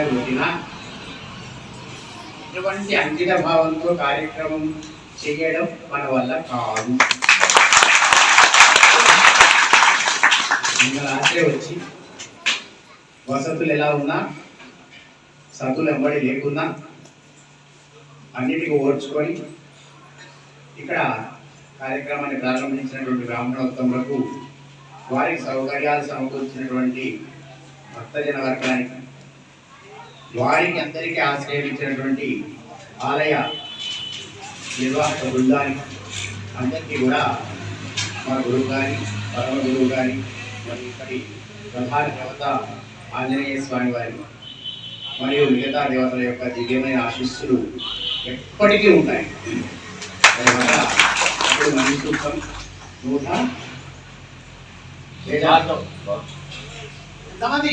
రూపాయలు పెట్టినా ఇటువంటి అంకిత భావంతో కార్యక్రమం చేయడం మన వల్ల కాదు. నిన్న రాత్రే వచ్చి వసతులు ఎలా ఉన్నా సతులు ఎంబడి లేకున్నా అన్నిటికీ ఓర్చుకొని ఇక్కడ కార్యక్రమాన్ని ప్రారంభించినటువంటి బ్రాహ్మణోత్తములకు వారికి సౌకర్యాలు సమకూర్చినటువంటి భక్తజన వర్గానికి వారికి అందరికీ ఆశ్రయించినటువంటి ఆలయ నిర్వాహక బృందానికి అందరికీ కూడా మా గురువు గారి పరమ గురువు గారి మరి ఇక్కడి ప్రధాన దేవత ఆంజనేయ స్వామి వారి మరియు మిగతా దేవతల యొక్క దివ్యమైన ఆశీస్సులు ఎప్పటికీ ఉంటాయి. దానివల్ల ఇప్పుడు మనీ సూత్రం నూట ఎంతమంది